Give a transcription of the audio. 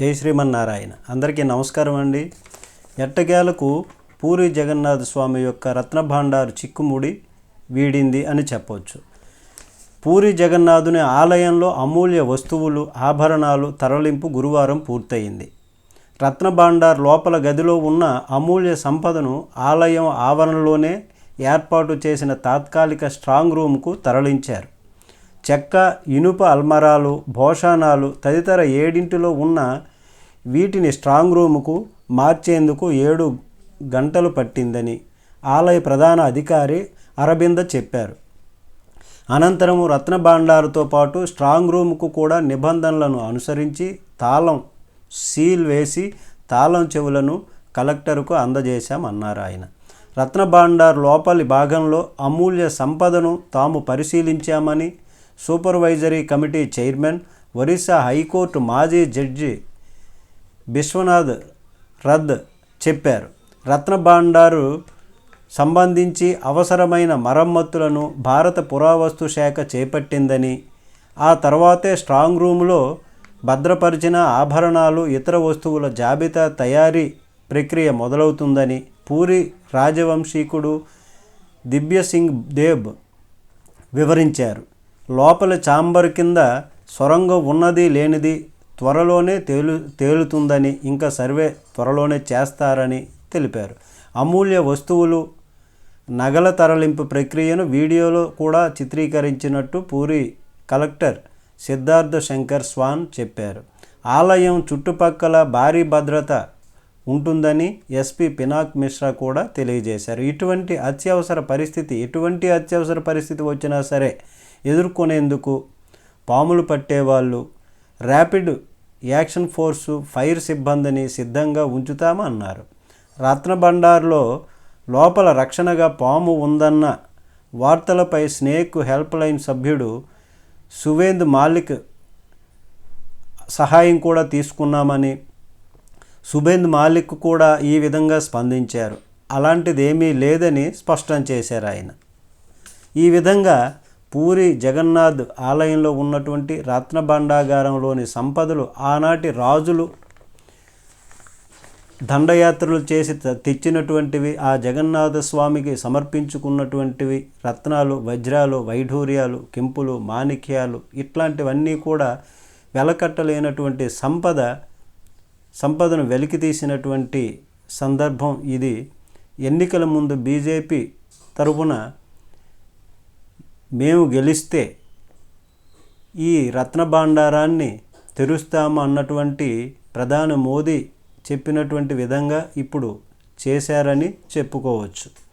జై శ్రీమన్నారాయణ. అందరికీ నమస్కారం అండి. ఎట్టకేలకు పూరి జగన్నాథ స్వామి యొక్క రత్నభాండారు చిక్కుముడి వీడింది అని చెప్పవచ్చు పూరి జగన్నాథుని ఆలయంలో అమూల్య వస్తువులు ఆభరణాలు తరలింపు గురువారం పూర్తయింది. రత్నభాండార్ లోపల గదిలో ఉన్న అమూల్య సంపదను ఆలయం ఆవరణలోనే ఏర్పాటు చేసిన తాత్కాలిక స్ట్రాంగ్ రూమ్కు తరలించారు. చెక్క ఇనుప అల్మరాలు భోషాణాలు తదితర ఏడింటిలో ఉన్న వీటిని స్ట్రాంగ్ రూముకు మార్చేందుకు ఏడు గంటలు పట్టిందని ఆలయ ప్రధాన అధికారి అరబింద చెప్పారు. అనంతరము రత్నభాండాలతో పాటు స్ట్రాంగ్ రూమ్కు కూడా నిబంధనలను అనుసరించి తాళం సీల్ వేసి తాళం చెవులను కలెక్టర్కు అందజేశామన్నారు ఆయన. రత్నభాండార్ లోపలి భాగంలో అమూల్య సంపదను తాము పరిశీలించామని supervisory committee chairman Orissa high court మాజీ జడ్జి విశ్వనాథ్ రద్ చెప్పారు. రత్నభాండారు సంబంధించి అవసరమైన మరమ్మతులను భారత పురావస్తు శాఖ చేపట్టిందని ఆ తర్వాతే స్ట్రాంగ్ రూమ్లో భద్రపరిచిన ఆభరణాలు ఇతర వస్తువుల జాబితా తయారీ ప్రక్రియ మొదలవుతుందని పూరి రాజవంశీకుడు దివ్యసింగ్ దేబ్ వివరించారు. లోపల చాంబర్ కింద సొరంగం ఉన్నది లేనిది త్వరలోనే తేలు తేలుతుందని ఇంకా సర్వే త్వరలోనే చేస్తారని తెలిపారు. అమూల్య వస్తువులు నగల తరలింపు ప్రక్రియను వీడియోలో కూడా చిత్రీకరించినట్టు పూరి కలెక్టర్ సిద్ధార్థ శంకర్ స్వాన్ చెప్పారు. ఆలయం చుట్టుపక్కల భారీ భద్రత ఉంటుందని ఎస్పీ పినాక్ మిశ్రా కూడా తెలియజేశారు. ఇటువంటి అత్యవసర పరిస్థితి ఎటువంటి అత్యవసర పరిస్థితి వచ్చినా సరే ఎదుర్కొనేందుకు పాములు పట్టేవాళ్ళు ర్యాపిడ్ యాక్షన్ ఫోర్సు ఫైర్ సిబ్బందిని సిద్ధంగా ఉంచుతామన్నారు రత్నభండార్లో లోపల రక్షణగా పాము ఉందన్న వార్తలపై స్నేక్ హెల్ప్ లైన్ సభ్యుడు సువేంద్ మాలిక్ సహాయం కూడా తీసుకున్నామని సుబేంద్ మాలిక్ కూడా ఈ విధంగా స్పందించారు. అలాంటిదేమీ లేదని స్పష్టం చేశారు ఆయన. ఈ విధంగా పూరి జగన్నాథ్ ఆలయంలో ఉన్నటువంటి రత్న భండాగారంలోని సంపదలు ఆనాటి రాజులు దండయాత్రలు చేసి తెచ్చినటువంటివి ఆ జగన్నాథ స్వామికి సమర్పించుకున్నటువంటివి రత్నాలు వజ్రాలు వైఢూర్యాలు కెంపులు మాణిక్యాలు ఇట్లాంటివన్నీ కూడా వెలకట్టలేనటువంటి సంపద సంపదను వెలికితీసినటువంటి సందర్భం ఇది. ఎన్నికల ముందు బీజేపీ తరపున మేము గెలిస్తే ఈ రత్న భాండారాన్ని తెరుస్తాము అన్నటువంటి ప్రధాని మోదీ చెప్పినటువంటి విధంగా ఇప్పుడు చేశారని చెప్పుకోవచ్చు.